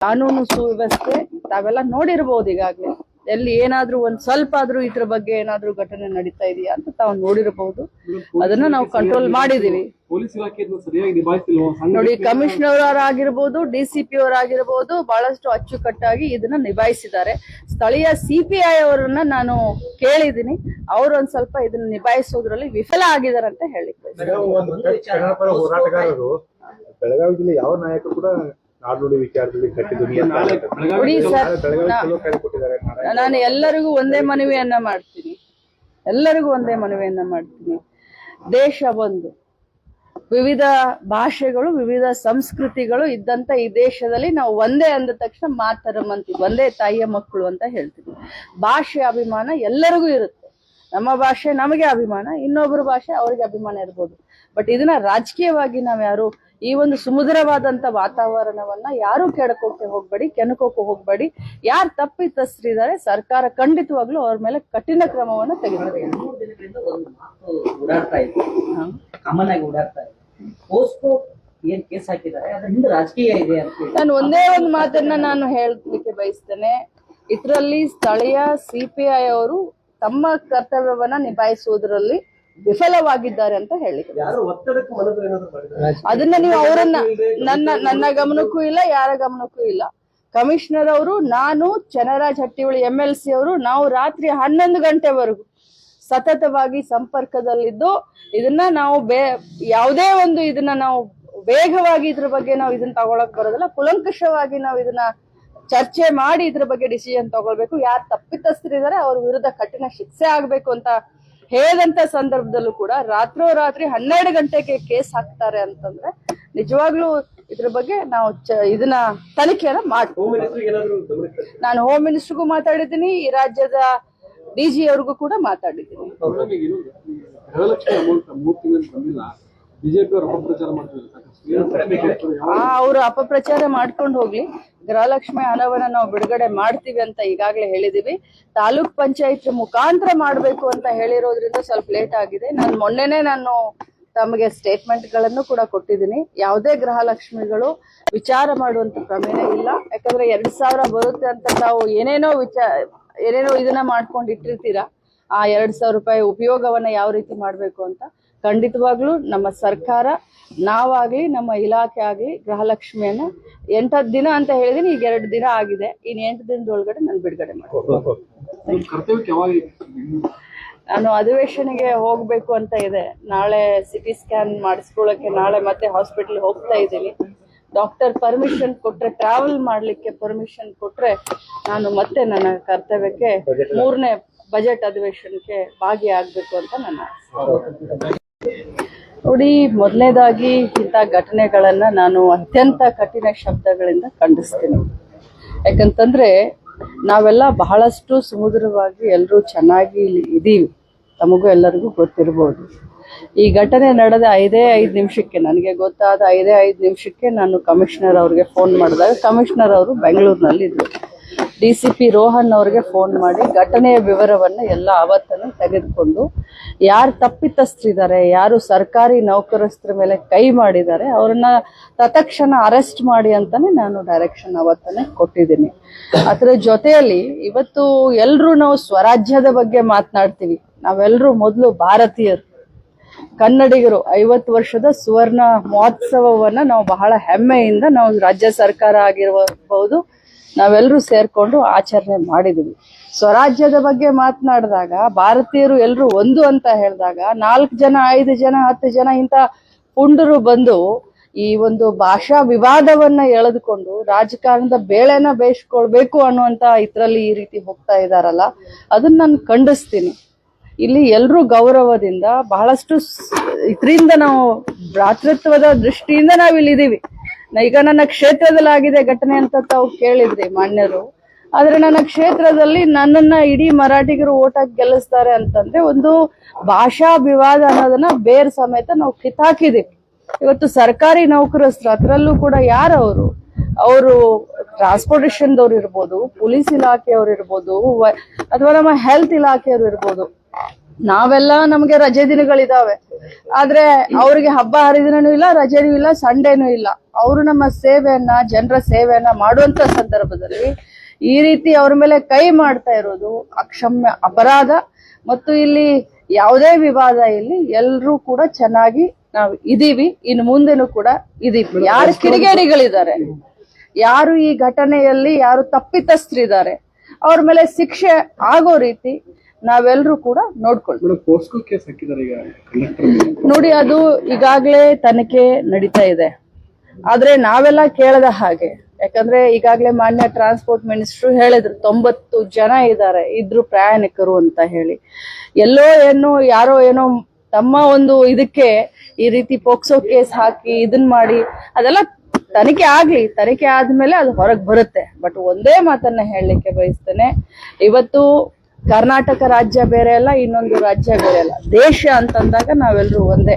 ಕಾನೂನು ಸುವ್ಯವಸ್ಥೆ ತಾವೆಲ್ಲ ನೋಡಿರ್ಬೋದು ಈಗಾಗಲೇ. ಎಲ್ಲಿ ಏನಾದ್ರೂ ಒಂದ್ ಸ್ವಲ್ಪ ಆದ್ರೂ ಇದ್ರ ಬಗ್ಗೆ ಏನಾದ್ರೂ ಘಟನೆ ನಡೀತಾ ಇದೆಯಾ ಅಂತ ತಾವು ನೋಡಿರಬಹುದು ಅದನ್ನ ನಾವು ಕಂಟ್ರೋಲ್ ಮಾಡಿದೀವಿ ಪೊಲೀಸ್ ಇಲಾಖೆ ಇದನ್ನ ಸರಿಯಾಗಿ ನಿಭಾಯಿಸ್ತಿಲ್ವೋ? ಸಂಘ ನೋಡಿ ಕಮಿಷನರ್ ಆಗಿರ್ಬೋದು ಡಿಸಿಪಿ ಅವರಾಗಿರ್ಬೋದು ಬಹಳಷ್ಟು ಅಚ್ಚುಕಟ್ಟಾಗಿ ಇದನ್ನ ನಿಭಾಯಿಸಿದ್ದಾರೆ. ಸ್ಥಳೀಯ ಸಿಪಿಐ ಅವರನ್ನ ನಾನು ಕೇಳಿದೀನಿ ಅವರು ಒಂದ್ ಸ್ವಲ್ಪ ಇದನ್ನ ನಿಭಾಯಿಸೋದ್ರಲ್ಲಿ ವಿಫಲ ಆಗಿದ್ದಾರೆ ಅಂತ ಹೇಳಿ. ಬೆಳಗಾವಿ ಜಿಲ್ಲೆ ಯಾವ ನಾಯಕರು ಕೂಡ ನಾಡುನುಡಿ ವಿಚಾರದಲ್ಲಿ ನಾನು ಎಲ್ಲರಿಗೂ ಒಂದೇ ಮನವಿಯನ್ನ ಮಾಡ್ತೀನಿ. ಎಲ್ಲರಿಗೂ ಒಂದೇ ಮನವಿಯನ್ನ ಮಾಡ್ತೀನಿ. ದೇಶ ಒಂದು ವಿವಿಧ ಭಾಷೆಗಳು ವಿವಿಧ ಸಂಸ್ಕೃತಿಗಳು ಇದ್ದಂತ ಈ ದೇಶದಲ್ಲಿ ನಾವು ಒಂದೇ ಅಂದ ತಕ್ಷಣ ಮಾತರಂ ಅಂತೀವಿ ಒಂದೇ ತಾಯಿಯ ಮಕ್ಕಳು ಅಂತ ಹೇಳ್ತೀವಿ. ಭಾಷೆ ಅಭಿಮಾನ ಎಲ್ಲರಿಗೂ ಇರುತ್ತೆ. ನಮ್ಮ ಭಾಷೆ ನಮಗೆ ಅಭಿಮಾನ ಇನ್ನೊಬ್ಬರ ಭಾಷೆ ಅವ್ರಿಗೆ ಅಭಿಮಾನ ಇರ್ಬೋದು. ಬಟ್ ಇದನ್ನ ರಾಜಕೀಯವಾಗಿ ನಾವ್ ಯಾರು ಈ ಒಂದು ಸುಮಧುರವಾದಂತ ವಾತಾವರಣವನ್ನ ಯಾರು ಕೆಡಕೋಕೆ ಹೋಗ್ಬೇಡಿ ಕೆಣಕೋಕೆ ಹೋಗ್ಬೇಡಿ. ಯಾರು ತಪ್ಪಿತಸ್ಥರಿದ್ದಾರೆ ಸರ್ಕಾರ ಖಂಡಿತವಾಗ್ಲೂ ಅವ್ರ ಮೇಲೆ ಕಠಿಣ ಕ್ರಮವನ್ನ ತೆಗೆದುಕೊಳ್ಳಿ ಮೂರು ದಿನಗಳಿಂದ ಒಂದು ಮಾತು ಓಡಾಡ್ತಾ ಇದೆ. ಕಾಮನ್ ಆಗಿ ಓಡಾಡ್ತಾ ಇದೆ. ಪೋಸ್ಕೋ ಏನ್ ಕೇಸ್ ಹಾಕಿದ್ದಾರೆ? ಅದ್ರ ಹಿಂದೆ ರಾಜಕೀಯ ಇದೆ ಅಂತ ಹೇಳಿ. ನಾನು ಒಂದೇ ಒಂದು ಮಾತನ್ನ ನಾನು ಹೇಳಲಿಕ್ಕೆ ಬಯಸ್ತೇನೆ. ಇದರಲ್ಲಿ ಸ್ಥಳೀಯ ಸಿಪಿಐ ಅವರು ತಮ್ಮ ಕರ್ತವ್ಯವನ್ನ ನಿಭಾಯಿಸುವುದರಲ್ಲಿ ವಿಫಲವಾಗಿದ್ದಾರೆ ಅಂತ ಹೇಳಿ ಯಾರು ಒತ್ತಡಕ್ಕೆ ಮನದು ಏನಾದ್ರು ಮಾಡಿದ್ದಾರೆ ಅದನ್ನ ನೀವು ಅವರನ್ನ ನನ್ನ ನನ್ನ ಗಮನಕ್ಕೂ ಇಲ್ಲ ಯಾರ ಗಮನಕ್ಕೂ ಇಲ್ಲ. ಕಮಿಷನರ್ ಅವರು ನಾನು Channaraj Hattiholi M L C ಅವರು ನಾವು ರಾತ್ರಿ ಹನ್ನೊಂದು ಗಂಟೆವರೆಗೂ ಸತತವಾಗಿ ಸಂಪರ್ಕದಲ್ಲಿದ್ದು ಇದನ್ನ ನಾವು ಬೇ ಯಾವುದೇ ಒಂದು ಇದನ್ನ ನಾವು ವೇಗವಾಗಿ ಇದ್ರ ಬಗ್ಗೆ ನಾವು ಇದನ್ನ ತಗೊಳಕ್ ಬರೋದಿಲ್ಲ. ಕುಲಂಕುಷವಾಗಿ ನಾವು ಇದನ್ನ ಚರ್ಚೆ ಮಾಡಿ ಇದ್ರ ಬಗ್ಗೆ ಡಿಸಿಷನ್ ತಗೊಳ್ಬೇಕು. ಯಾರು ತಪ್ಪಿತಸ್ಥರಿದ್ದಾರೆ ಅವ್ರ ವಿರುದ್ಧ ಕಠಿಣ ಶಿಕ್ಷೆ ಆಗ್ಬೇಕು ಅಂತ ಹೇಳಿದಂತ ಸಂದರ್ಭದಲ್ಲೂ ಕೂಡ ರಾತ್ರೋರಾತ್ರಿ ಹನ್ನೆರಡು ಗಂಟೆಗೆ ಕೇಸ್ ಹಾಕ್ತಾರೆ ಅಂತಂದ್ರೆ ನಿಜವಾಗ್ಲೂ ಇದ್ರ ಬಗ್ಗೆ ನಾವು ಇದನ್ನ ತನಿಖೆಯನ್ನ ಮಾಡ್ತೀವಿ? ನಾನು ಹೋಮ್ ಮಿನಿಸ್ಟರ್ಗೂ ಮಾತಾಡಿದ್ದೀನಿ ಈ ರಾಜ್ಯದ ಡಿ ಜಿ ಅವ್ರಿಗೂ ಕೂಡ ಮಾತಾಡಿದ್ದೀನಿ. ಅವರು ಅಪಪ್ರಚಾರ ಮಾಡ್ಕೊಂಡು ಹೋಗ್ಲಿ. ಗೃಹಲಕ್ಷ್ಮಿ ಹಣವನ್ನ ನಾವು ಬಿಡುಗಡೆ ಮಾಡ್ತೀವಿ ಅಂತ ಈಗಾಗಲೇ ಹೇಳಿದೀವಿ. ತಾಲೂಕ್ ಪಂಚಾಯತ್ ಮುಖಾಂತರ ಮಾಡ್ಬೇಕು ಅಂತ ಹೇಳಿರೋದ್ರಿಂದ ಸ್ವಲ್ಪ ಲೇಟ್ ಆಗಿದೆ. ನಾನು ಮೊನ್ನೆನೆ ನಾನು ತಮಗೆ ಸ್ಟೇಟ್ಮೆಂಟ್ಗಳನ್ನು ಕೂಡ ಕೊಟ್ಟಿದ್ದೀನಿ. ಯಾವುದೇ ಗೃಹಲಕ್ಷ್ಮಿಗಳು ವಿಚಾರ ಮಾಡುವಂತ ಪ್ರಮೇಯ ಇಲ್ಲ. ಯಾಕಂದ್ರೆ ಎರಡ್ ಸಾವಿರ ಬರುತ್ತೆ ಅಂತ ತಾವು ಏನೇನೋ ವಿಚಾರ ಏನೇನೋ ಇದನ್ನ ಮಾಡ್ಕೊಂಡು ಇಟ್ಟಿರ್ತೀರಾ? ಆ ಎರಡ್ ಸಾವಿರ ರೂಪಾಯಿ ಉಪಯೋಗವನ್ನ ಯಾವ ರೀತಿ ಮಾಡ್ಬೇಕು ಅಂತ. ಖಂಡಿತವಾಗ್ಲೂ ನಮ್ಮ ಸರ್ಕಾರ ನಾವಾಗ್ಲಿ ನಮ್ಮ ಇಲಾಖೆ ಆಗ್ಲಿ ಗೃಹಲಕ್ಷ್ಮಿಯನ್ನ ಎಂಟತ್ತು ದಿನ ಅಂತ ಹೇಳಿದೀನಿ ಈಗ ಎರಡು ದಿನ ಆಗಿದೆ. ಇನ್ ಎಂಟು ದಿನದೊಳಗಡೆ ನಾನು ಬಿಡುಗಡೆ ಮಾಡ್ತೀನಿ. ನಾನು ಅಧಿವೇಶನಿಗೆ ಹೋಗ್ಬೇಕು ಅಂತ ಇದೆ. ನಾಳೆ ಸಿಟಿ ಸ್ಕ್ಯಾನ್ ಮಾಡಿಸ್ಕೊಳ್ಳೋಕೆ ನಾಳೆ ಮತ್ತೆ ಹಾಸ್ಪಿಟಲ್ ಹೋಗ್ತಾ ಇದ್ದೀನಿ. ಡಾಕ್ಟರ್ ಪರ್ಮಿಷನ್ ಕೊಟ್ರೆ ಟ್ರಾವೆಲ್ ಮಾಡ್ಲಿಕ್ಕೆ ಪರ್ಮಿಷನ್ ಕೊಟ್ರೆ ನಾನು ಮತ್ತೆ ನನ್ನ ಕರ್ತವ್ಯಕ್ಕೆ ಮೂರನೇ ಬಜೆಟ್ ಅಧಿವೇಶನಕ್ಕೆ ಭಾಗಿಯಾಗಬೇಕು ಅಂತ ನನ್ನ ಆಸೆ. ನೋಡಿ ಮೊದಲನೇದಾಗಿ ಇಂಥ ಘಟನೆಗಳನ್ನು ನಾನು ಅತ್ಯಂತ ಕಠಿಣ ಶಬ್ದಗಳಿಂದ ಖಂಡಿಸ್ತೀನಿ. ಯಾಕಂತಂದ್ರೆ, ನಾವೆಲ್ಲ ಬಹಳಷ್ಟು ಸುಮಧುರವಾಗಿ ಎಲ್ಲರೂ ಚೆನ್ನಾಗಿ ಇಲ್ಲಿ ಇದೀವಿ. ತಮಗೂ ಎಲ್ಲರಿಗೂ ಗೊತ್ತಿರ್ಬೋದು. ಈ ಘಟನೆ ನಡೆದ ಐದೇ ಐದು ನಿಮಿಷಕ್ಕೆ, ನನಗೆ ಗೊತ್ತಾದ ಐದೇ ಐದು ನಿಮಿಷಕ್ಕೆ ನಾನು ಕಮಿಷನರ್ ಅವ್ರಿಗೆ ಫೋನ್ ಮಾಡಿದಾಗ ಕಮಿಷನರ್ ಅವರು ಬೆಂಗಳೂರಿನಲ್ಲಿ ಇದ್ರು ಡಿ ಸಿ ಪಿ ರೋಹನ್ ಅವ್ರಿಗೆ ಫೋನ್ ಮಾಡಿ ಘಟನೆಯ ವಿವರವನ್ನು ಎಲ್ಲ ಆವತ್ತನ್ನು ತೆಗೆದುಕೊಂಡು ಯಾರು ತಪ್ಪಿತಸ್ಥರಿದ್ದಾರೆ, ಯಾರು ಸರ್ಕಾರಿ ನೌಕರಸ್ಥರ ಮೇಲೆ ಕೈ ಮಾಡಿದ್ದಾರೆ, ಅವ್ರನ್ನ ತತ್ಕ್ಷಣ ಅರೆಸ್ಟ್ ಮಾಡಿ ಅಂತಾನೆ ನಾನು ಡೈರೆಕ್ಷನ್ ಅವತ್ತನೇ ಕೊಟ್ಟಿದ್ದೀನಿ. ಅದರ ಜೊತೆಯಲ್ಲಿ ಇವತ್ತು ಎಲ್ಲರೂ ನಾವು ಸ್ವರಾಜ್ಯದ ಬಗ್ಗೆ ಮಾತನಾಡ್ತೀವಿ. ನಾವೆಲ್ಲರೂ ಮೊದಲು ಭಾರತೀಯರು. ಕನ್ನಡಿಗರು ಐವತ್ತು ವರ್ಷದ ಸುವರ್ಣ ಮಹೋತ್ಸವವನ್ನ ನಾವು ಬಹಳ ಹೆಮ್ಮೆಯಿಂದ ನಾವು ರಾಜ್ಯ ಸರ್ಕಾರ ಆಗಿರಬಹುದು ನಾವೆಲ್ಲರೂ ಸೇರ್ಕೊಂಡು ಆಚರಣೆ ಮಾಡಿದೀವಿ. ಸ್ವರಾಜ್ಯದ ಬಗ್ಗೆ ಮಾತನಾಡಿದಾಗ, ಭಾರತೀಯರು ಎಲ್ಲರೂ ಒಂದು ಅಂತ ಹೇಳಿದಾಗ, ನಾಲ್ಕು ಜನ, ಐದು ಜನ, ಹತ್ತು ಜನ ಇಂಥ ಪುಂಡರು ಬಂದು ಈ ಒಂದು ಭಾಷಾ ವಿವಾದವನ್ನ ಎಳೆದುಕೊಂಡು ರಾಜಕಾರಣದ ಬೇಳೆನ ಬೇಯಿಸ್ಕೊಳ್ಬೇಕು ಅನ್ನುವಂತ ಇದ್ರಲ್ಲಿ ಈ ರೀತಿ ಹೋಗ್ತಾ ಇದಾರಲ್ಲ, ಅದನ್ನ ನಾನು ಖಂಡಿಸ್ತೀನಿ. ಇಲ್ಲಿ ಎಲ್ಲರೂ ಗೌರವದಿಂದ ಬಹಳಷ್ಟು ಇದರಿಂದ ನಾವು ಭ್ರಾತೃತ್ವದ ದೃಷ್ಟಿಯಿಂದ ನಾವು ಇಲ್ಲಿ ಇದೀವಿ ನ- ಈಗ ನನ್ನ ಕ್ಷೇತ್ರದಲ್ಲಿ ಆಗಿದೆ ಘಟನೆ ಅಂತ ತಾವು ಕೇಳಿದ್ರಿ ಮಾನ್ಯರು. ಆದ್ರೆ ನನ್ನ ಕ್ಷೇತ್ರದಲ್ಲಿ ನನ್ನನ್ನ ಇಡೀ ಮರಾಠಿಗರು ಓಟ್ ಹಾಕಿ ಗೆಲ್ಲಿಸ್ತಾರೆ ಅಂತಂದ್ರೆ ಒಂದು ಭಾಷಾ ವಿವಾದ ಅನ್ನೋದನ್ನ ಬೇರ್ ಸಮೇತ ನಾವು ಕಿತ್ತಾಕಿದೀವಿ ಇವತ್ತು ಸರ್ಕಾರಿ ನೌಕರಸ್ಥರು ಅದರಲ್ಲೂ ಕೂಡ ಯಾರವರು? ಅವರು ಟ್ರಾನ್ಸ್ಪೋರ್ಟೇಷನ್ದವ್ರು ಇರ್ಬೋದು, ಪೊಲೀಸ್ ಇಲಾಖೆಯವ್ರು ಇರ್ಬೋದು ಅಥವಾ ನಮ್ಮ ಹೆಲ್ತ್ ಇಲಾಖೆಯವ್ರು ಇರ್ಬೋದು. ನಾವೆಲ್ಲ ನಮ್ಗೆ ರಜೆ ದಿನಗಳಿದಾವೆ. ಆದ್ರೆ ಅವ್ರಿಗೆ ಹಬ್ಬ ಹರಿದಿನೂ ಇಲ್ಲ ರಜೆನೂ ಇಲ್ಲ ಸಂಡೇನೂ ಇಲ್ಲ. ಅವರು ನಮ್ಮ ಸೇವೆಯನ್ನ ಜನರ ಸೇವೆಯನ್ನ ಮಾಡುವಂತ ಸಂದರ್ಭದಲ್ಲಿ ಈ ರೀತಿ ಅವ್ರ ಮೇಲೆ ಕೈ ಮಾಡ್ತಾ ಇರೋದು ಅಕ್ಷಮ್ಯ ಅಪರಾಧ. ಮತ್ತು ಇಲ್ಲಿ ಯಾವುದೇ ವಿವಾದ ಇಲ್ಲಿ ಎಲ್ಲರೂ ಕೂಡ ಚೆನ್ನಾಗಿ ನಾವು ಇದೀವಿ. ಇನ್ನು ಮುಂದೆನೂ ಕೂಡ ಇದೀವಿ. ಯಾರು ಕಿಡಿಗೇಡಿಗಳಿದ್ದಾರೆ ಯಾರು ಈ ಘಟನೆಯಲ್ಲಿ ಯಾರು ತಪ್ಪಿತಸ್ಥರಿದ್ದಾರೆ ಅವ್ರ ಮೇಲೆ ಶಿಕ್ಷೆ ಆಗೋ ರೀತಿ ನಾವೆಲ್ಲರೂ ಕೂಡ ನೋಡ್ಕೊಳ್ತೀವಿ. ನೋಡಿ ಅದು ಈಗಾಗಲೇ ತನಿಖೆ ನಡೀತಾ ಇದೆ. ಆದ್ರೆ ನಾವೆಲ್ಲ ಕೇಳದ ಹಾಗೆ ಯಾಕಂದ್ರೆ ಈಗಾಗಲೇ ಮಾನ್ಯ ಟ್ರಾನ್ಸ್ಪೋರ್ಟ್ ಮಿನಿಸ್ಟರ್ ಹೇಳಿದ್ರು ತೊಂಬತ್ತು ಜನ ಇದ್ದಾರೆ ಇದ್ರು ಪ್ರಯಾಣಿಕರು ಅಂತ ಹೇಳಿ. ಎಲ್ಲೋ ಏನೋ ಯಾರೋ ಏನೋ ತಮ್ಮ ಒಂದು ಇದಕ್ಕೆ ಈ ರೀತಿ ಪೋಕ್ಸೋ ಕೇಸ್ ಹಾಕಿ ಇದನ್ ಮಾಡಿ ಅದೆಲ್ಲ ತನಿಖೆ ಆಗ್ಲಿ ತನಿಖೆ ಆದ್ಮೇಲೆ ಅದು ಹೊರಗೆ ಬರುತ್ತೆ. ಬಟ್ ಒಂದೇ ಮಾತನ್ನ ಹೇಳಲಿಕ್ಕೆ ಬಯಸ್ತೇನೆ ಇವತ್ತು ಕರ್ನಾಟಕ ರಾಜ್ಯ ಬೇರೆ ಅಲ್ಲ ಇನ್ನೊಂದು ರಾಜ್ಯ ಬೇರೆ ಅಲ್ಲ. ದೇಶ ಅಂತಂದಾಗ ನಾವೆಲ್ಲರೂ ಒಂದೇ.